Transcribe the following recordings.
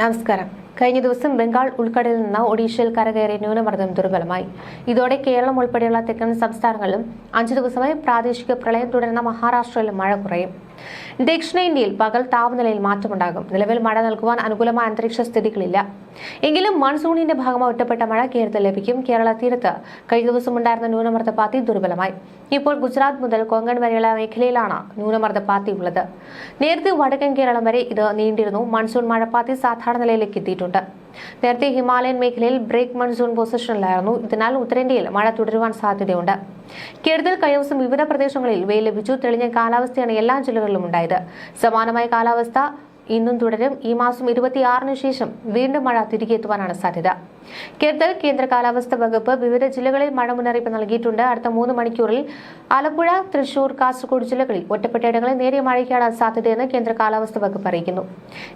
നമസ്കാരം. കഴിഞ്ഞ ദിവസം ബംഗാൾ ഉൾക്കടലിൽ നിന്ന് ഒഡീഷയിൽ കരകയറിയ ന്യൂനമർദ്ദം ദുർബലമായി. ഇതോടെ കേരളം ഉൾപ്പെടെയുള്ള തെക്കൻ സംസ്ഥാനങ്ങളിലും അഞ്ചു ദിവസമായി പ്രാദേശിക പ്രളയം തുടരുന്ന മഹാരാഷ്ട്രയിലും മഴ കുറയും. ദക്ഷിണേന്ത്യയിൽ പകൽ താപനിലയിൽ മാറ്റമുണ്ടാകും. നിലവിൽ മഴ നൽകുവാൻ അനുകൂലമായ അന്തരീക്ഷ സ്ഥിതികളില്ല. എങ്കിലും മൺസൂണിന്റെ ഭാഗമായി ഒറ്റപ്പെട്ട മഴ കേരളത്തിൽ ലഭിക്കും. കേരള തീരത്ത് കഴിഞ്ഞ ദിവസം ഉണ്ടായിരുന്ന ന്യൂനമർദ്ദപാത്തി ദുർബലമായി. ഇപ്പോൾ ഗുജറാത്ത് മുതൽ കൊങ്കൺ വരെയുള്ള മേഖലയിലാണ് ന്യൂനമർദ്ദപാത്തി ഉള്ളത്. നേരത്തെ വടക്കൻ കേരളം വരെ ഇത് നീണ്ടിരുന്നു. മൺസൂൺ മഴപ്പാത്തി സാധാരണ നിലയിലേക്ക് എത്തിയിട്ടുണ്ട്. നേരത്തെ ഹിമാലയൻ മേഖലയിൽ ബ്രേക്ക് മൺസൂൺ പൊസിഷനിലായിരുന്നു. ഇതിനാൽ ഉത്തരേന്ത്യയിൽ മഴ തുടരുവാൻ സാധ്യതയുണ്ട്. കേരളത്തിൽ ദിവസം വിവിധ പ്രദേശങ്ങളിൽ വെയിൽ ലഭിച്ചു. തെളിഞ്ഞ കാലാവസ്ഥയാണ് എല്ലാ ജില്ലകളിലും ഉണ്ടായത്. സമാനമായ കാലാവസ്ഥ ഇന്നും തുടരും. ഈ മാസം ഇരുപത്തിയാറിന് ശേഷം വീണ്ടും മഴ തിരികെ എത്തുവാനാണ് സാധ്യത. കേരളത്തിൽ കേന്ദ്ര കാലാവസ്ഥാ വകുപ്പ് വിവിധ ജില്ലകളിൽ മഴ മുന്നറിയിപ്പ് നൽകിയിട്ടുണ്ട്. അടുത്ത മൂന്ന് മണിക്കൂറിൽ ആലപ്പുഴ തൃശൂർ കാസർഗോഡ് ജില്ലകളിൽ ഒറ്റപ്പെട്ടയിടങ്ങളിൽ നേരിയ മഴയ്ക്കാണ് സാധ്യതയെന്ന് കേന്ദ്ര കാലാവസ്ഥാ വകുപ്പ് അറിയിക്കുന്നു.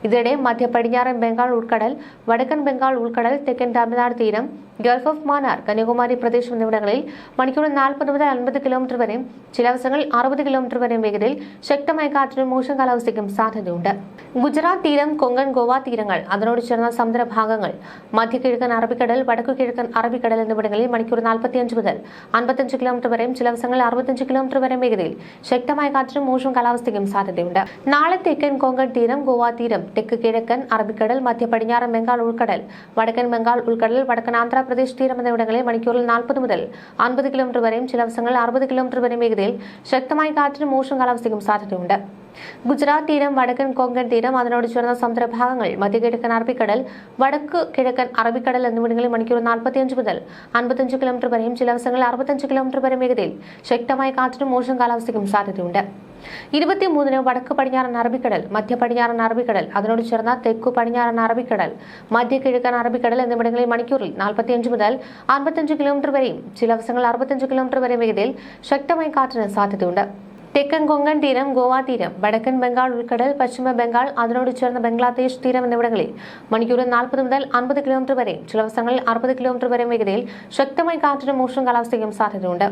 ഇതിനിടെ മധ്യ പടിഞ്ഞാറൻ ബംഗാൾ ഉൾക്കടൽ വടക്കൻ ബംഗാൾ ഉൾക്കടൽ തെക്കൻ തമിഴ്നാട് തീരം ഗൾഫ് ഓഫ് മാനാർ കന്യാകുമാരി പ്രദേശം എന്നിവിടങ്ങളിൽ മണിക്കൂറിൽ നാൽപ്പത് മുതൽ അൻപത് കിലോമീറ്റർ വരെയും ചില അവസരങ്ങളിൽ അറുപത് കിലോമീറ്റർ വരെയും വേഗതയിൽ ശക്തമായ കാറ്റിനും മോശം കാലാവസ്ഥയ്ക്കും സാധ്യതയുണ്ട്. ഗുജറാത്ത് തീരം കൊങ്കൺ ഗോവ തീരങ്ങൾ അതിനോട് ചേർന്ന സമുദ്രഭാഗങ്ങൾ മധ്യകിഴക്കൻ അറബിക്കടൽ വടക്കു കിഴക്കൻ അറബിക്കടൽ എന്നിവിടങ്ങളിൽ മണിക്കൂർ നാൽപ്പത്തിയഞ്ച് മുതൽ അൻപത്തഞ്ച് കിലോമീറ്റർ വരെയും ചില ദിവസങ്ങളിൽ അറുപത്തഞ്ച് കിലോമീറ്റർ വരെയും വേഗതയിൽ ശക്തമായ കാറ്റിനും മോശം കാലാവസ്ഥയ്ക്കും സാധ്യതയുണ്ട്. നാളെ തെക്കൻ കൊങ്കൺ തീരം ഗോവ തീരം തെക്ക് കിഴക്കൻ അറബിക്കടൽ മധ്യ പടിഞ്ഞാറൻ ബംഗാൾ ഉൾക്കടൽ വടക്കൻ ബംഗാൾ ഉൾക്കടൽ വടക്കൻ ആന്ധ്രാപ്രദേശ് തീരം എന്നിവിടങ്ങളിൽ മണിക്കൂറിൽ നാൽപ്പത് മുതൽ അൻപത് കിലോമീറ്റർ വരെയും ചില ദിവസങ്ങളിൽ അറുപത് കിലോമീറ്റർ വരെയും വേഗതയിൽ ശക്തമായ കാറ്റിനും മോശം കാലാവസ്ഥയ്ക്കും സാധ്യതയുണ്ട്. ഗുജറാത്ത് തീരം വടക്കൻ കൊങ്കൺ തീരം അതിനോട് ചേർന്ന സമുദ്രഭാഗങ്ങൾ മധ്യകിഴക്കൻ അറബിക്കടൽ വടക്ക് കിഴക്കൻ അറബിക്കടൽ എന്നിവിടങ്ങളിൽ മണിക്കൂർ നാൽപ്പത്തിയഞ്ച് മുതൽ അൻപത്തഞ്ച് കിലോമീറ്റർ വരെയും ചില ദിവസങ്ങളിൽ അറുപത്തഞ്ച് കിലോമീറ്റർ വരെ വേഗതയിൽ ശക്തമായ കാറ്റിനും മോശം കാലാവസ്ഥയ്ക്കും സാധ്യതയുണ്ട്. ഇരുപത്തിമൂന്നിന് വടക്ക് പടിഞ്ഞാറൻ അറബിക്കടൽ മധ്യ പടിഞ്ഞാറൻ അറബിക്കടൽ അതിനോട് ചേർന്ന തെക്കു പടിഞ്ഞാറൻ അറബിക്കടൽ മധ്യ കിഴക്കൻ അറബിക്കടൽ എന്നിവിടങ്ങളിൽ മണിക്കൂറിൽ നാൽപ്പത്തിയഞ്ച് മുതൽ അൻപത്തഞ്ച് കിലോമീറ്റർ വരെയും ചില ദിവസങ്ങളിൽ അറുപത്തഞ്ച് കിലോമീറ്റർ വരെ വേഗതയിൽ ശക്തമായ കാറ്റിന് സാധ്യതയുണ്ട്. തെക്കൻ കൊങ്കൺ തീരം ഗോവ തീരം വടക്കൻ ബംഗാൾ ഉൾക്കടൽ പശ്ചിമ ബംഗാൾ അതിനോട് ചേർന്ന ബംഗ്ലാദേശ് തീരം എന്നിവിടങ്ങളിൽ മണിക്കൂറിൽ നാൽപ്പത് മുതൽ അൻപത് കിലോമീറ്റർ വരെ ചില ദിവസങ്ങളിൽ അറുപത് കിലോമീറ്റർ വരെ വേഗതയിൽ ശക്തമായ കാറ്റിനും മോശം കാലാവസ്ഥയ്ക്കും സാധ്യതയുണ്ട്.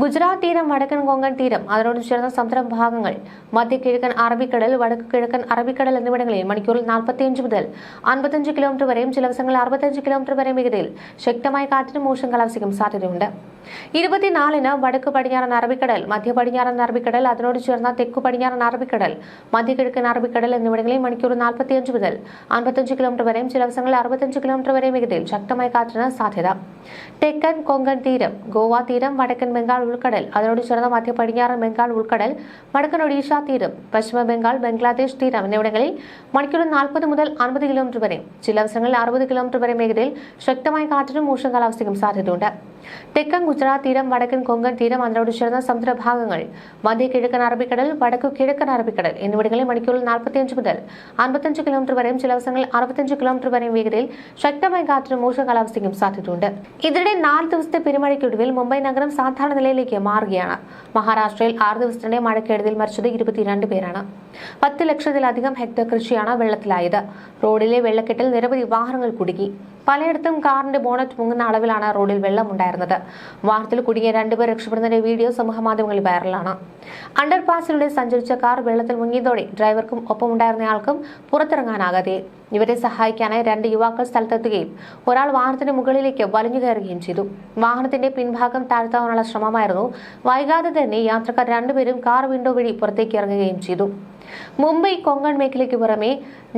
ഗുജറാത്ത് തീരം വടക്കൻ കൊങ്കൺ തീരം അതിനോട് ചേർന്ന സമുദ്ര ഭാഗങ്ങൾ മധ്യ കിഴക്കൻ അറബിക്കടൽ വടക്ക് കിഴക്കൻ അറബിക്കടൽ എന്നിവിടങ്ങളിൽ മണിക്കൂറിൽ നാൽപ്പത്തിയഞ്ച് മുതൽ അൻപത്തഞ്ച് കിലോമീറ്റർ വരെയും ചില ദിവസങ്ങളിൽ അറുപത്തഞ്ച് കിലോമീറ്റർ വരെയും വേഗതയിൽ ശക്തമായ കാറ്റിനും മോശം കാലാവസ്ഥയ്ക്കും സാധ്യതയുണ്ട്. ഇരുപത്തിനാലിന് വടക്ക് പടിഞ്ഞാറൻ അറബിക്കടൽ മധ്യ പടിഞ്ഞാറൻ അറബിക്കടൽ അതിനോട് ചേർന്ന തെക്ക് പടിഞ്ഞാറൻ അറബിക്കടൽ മധ്യ കിഴക്കൻ അറബിക്കടൽ എന്നിവിടങ്ങളിൽ മണിക്കൂർ നാൽപ്പത്തിയഞ്ച് മുതൽ അൻപത്തഞ്ച് കിലോമീറ്റർ വരെയും ചില ദിവസങ്ങളിൽ അറുപത്തഞ്ച് കിലോമീറ്റർ വരെയും വേഗതയിൽ ശക്തമായ കാറ്റിന് സാധ്യത. തെക്കൻ കൊങ്കൺ തീരം ഗോവ തീരം വടക്കൻ ബംഗാൾ ഉൾക്കടൽ. അതിനോട് ചേർന്ന മധ്യ പടിഞ്ഞാറൻ ബംഗാൾ ഉൾക്കടൽ വടക്കൻ ഒഡീഷ തീരം പശ്ചിമ ബംഗാൾ ബംഗ്ലാദേശ് തീരം എന്നിവിടങ്ങളിൽ മണിക്കൂർ നാൽപ്പത് മുതൽ അൻപത് കിലോമീറ്റർ വരെയും ചില അവസരങ്ങളിൽ അറുപത് കിലോമീറ്റർ വരെ മേഖലയിൽ ശക്തമായ കാറ്റിനും മോശം കാലാവസ്ഥയ്ക്കും സാധ്യതയുണ്ട്. തെക്കൻ ഗുജറാത്ത് തീരം വടക്കൻ കൊങ്കൺ തീരം അതിനോട് ചേർന്ന സമുദ്രഭാഗങ്ങൾ മധ്യ കിഴക്കൻ അറബിക്കടൽ വടക്കു കിഴക്കൻ അറബിക്കടൽ എന്നിവിടങ്ങളിൽ മണിക്കൂറിൽ നാൽപ്പത്തിയഞ്ച് മുതൽ അൻപത്തഞ്ച് കിലോമീറ്റർ വരെയും ചില ദിവസങ്ങളിൽ അറുപത്തഞ്ച് കിലോമീറ്റർ വരെയും വേഗതയിൽ ശക്തമായ കാറ്റിനും മോശം കാലാവസ്ഥയ്ക്കും സാധ്യതയുണ്ട്. ഇതിനിടെ നാല് ദിവസത്തെ പെരുമഴയ്ക്കൊടുവിൽ മുംബൈ നഗരം സാധാരണ നിലയിലേക്ക് മാറുകയാണ്. മഹാരാഷ്ട്രയിൽ ആറ് ദിവസത്തിനിടെ മഴക്കെടുതിയിൽ മരിച്ചത് ഇരുപത്തിരണ്ട് പേരാണ്. പത്ത് ലക്ഷത്തിലധികം ഹെക്ടർ കൃഷിയാണ് വെള്ളത്തിലായത്. റോഡിലെ വെള്ളക്കെട്ടിൽ നിരവധി വാഹനങ്ങൾ കുടുങ്ങി. പലയിടത്തും കാറിന്റെ ബോണറ്റ് മുങ്ങുന്ന അളവിലാണ് റോഡിൽ വെള്ളമുണ്ടായിരുന്നത് വാഹനത്തിൽ കുടുങ്ങിയ രണ്ടുപേർ രക്ഷപ്പെടുന്നതിന്റെ വീഡിയോ സമൂഹ മാധ്യമങ്ങളിൽ വൈറലാണ്. അണ്ടർപാസിലൂടെ സഞ്ചരിച്ച കാർ വെള്ളത്തിൽ മുങ്ങിയതോടെ ഡ്രൈവർക്കും ഒപ്പമുണ്ടായിരുന്നയാൾക്കും പുറത്തിറങ്ങാനാകാതെ. ഇവരെ സഹായിക്കാനായി രണ്ട് യുവാക്കൾ സ്ഥലത്തെത്തുകയും ഒരാൾ വാഹനത്തിന് മുകളിലേക്ക് വലിഞ്ഞു കയറുകയും ചെയ്തു. വാഹനത്തിന്റെ പിൻഭാഗം താഴ്ത്താനുള്ള ശ്രമമായിരുന്നു. വൈകാതെ തന്നെ യാത്രക്കാർ രണ്ടുപേരും കാർ വിൻഡോ വഴി പുറത്തേക്ക് ഇറങ്ങുകയും ചെയ്തു. മുംബൈ കൊങ്കൺ മേഖലയ്ക്ക് പുറമെ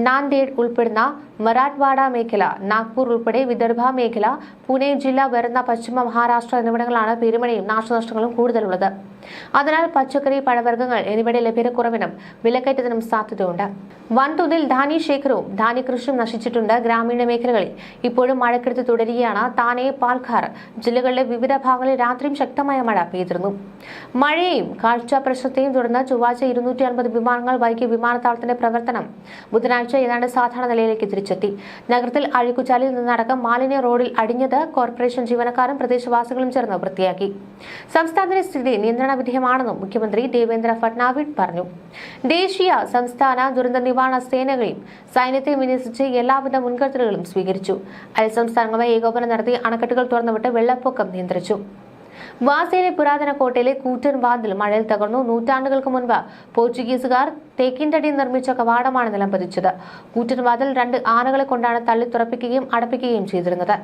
നാന്ദേഡ് ഉൾപ്പെടുന്ന മറാഠ്വാഡ മേഖല നാഗ്പൂർ ഉൾപ്പെടെ വിദർഭ മേഖല പൂനെ ജില്ല വരുന്ന പശ്ചിമ മഹാരാഷ്ട്ര എന്നിവിടങ്ങളാണ് പെരുമഴയും നാശനഷ്ടങ്ങളും കൂടുതലുള്ളത്. അതിനാൽ പച്ചക്കറി പഴവർഗങ്ങൾ എന്നിവയുടെ ലഭ്യതക്കുറവിനും വിലക്കയറ്റത്തിനും സാധ്യതയുണ്ട്. വൻതോതിൽ ധാനി ശേഖരവും ധാന്യകൃഷിയും നശിച്ചിട്ടുണ്ട് ഗ്രാമീണ മേഖലകളിൽ. ഇപ്പോഴും മഴക്കെടുത്ത് തുടരുകയാണ് താനെ പാൽഘാർ ജില്ലകളിലെ വിവിധ ഭാഗങ്ങളിൽ രാത്രിയും ശക്തമായ മഴ പെയ്തിരുന്നു. മഴയും കാഴ്ച പ്രശ്നത്തെയും തുടർന്ന് ചൊവ്വാഴ്ച ഇരുന്നൂറ്റി അൻപത് വിമാനങ്ങൾ വൈകി വിമാനത്താവളത്തിന്റെ പ്രവർത്തനം ബുധനാഴ്ച ഏതാണ്ട് സാധാരണ നിലയിലേക്ക് തിരിച്ചെത്തി. നഗരത്തിൽ അഴിക്കുചാലിൽ നിന്നടക്കം മാലിന്യ റോഡിൽ അടിഞ്ഞത് കോർപ്പറേഷൻ ജീവനക്കാരും പ്രദേശവാസികളും ചേർന്ന് വൃത്തിയാക്കി. സംസ്ഥാനത്തിന്റെ സ്ഥിതി നിയന്ത്രണ വിധേയമാണെന്നും മുഖ്യമന്ത്രി ദേവേന്ദ്ര ഫട്നാവിസ് പറഞ്ഞു. ദേശീയ സംസ്ഥാന ദുരന്ത നിവാരണ സേനകളെയും സൈന്യത്തെ വിന്യസിച്ച് എല്ലാവിധ മുൻകരുതലുകളും സ്വീകരിച്ചു. അയൽ സംസ്ഥാനങ്ങളുമായി ഏകോപനം നടത്തി അണക്കെട്ടുകൾ തുറന്നുവിട്ട് വെള്ളപ്പൊക്കം നിയന്ത്രിച്ചു. വാസയിലെ പുരാതന കോട്ടയിലെ കൂറ്റൻ വാതിൽ മഴയിൽ തകർന്നു. നൂറ്റാണ്ടുകൾക്ക് മുൻപ് പോർച്ചുഗീസുകാർ തേക്കിൻതടി നിർമ്മിച്ച കവാടമാണ് നിലം പതിച്ചത് കൂറ്റൻ വാതിൽ രണ്ട് ആനകളെ കൊണ്ടാണ് തള്ളി തുറപ്പിക്കുകയും അടപ്പിക്കുകയും ചെയ്തിരുന്നത്.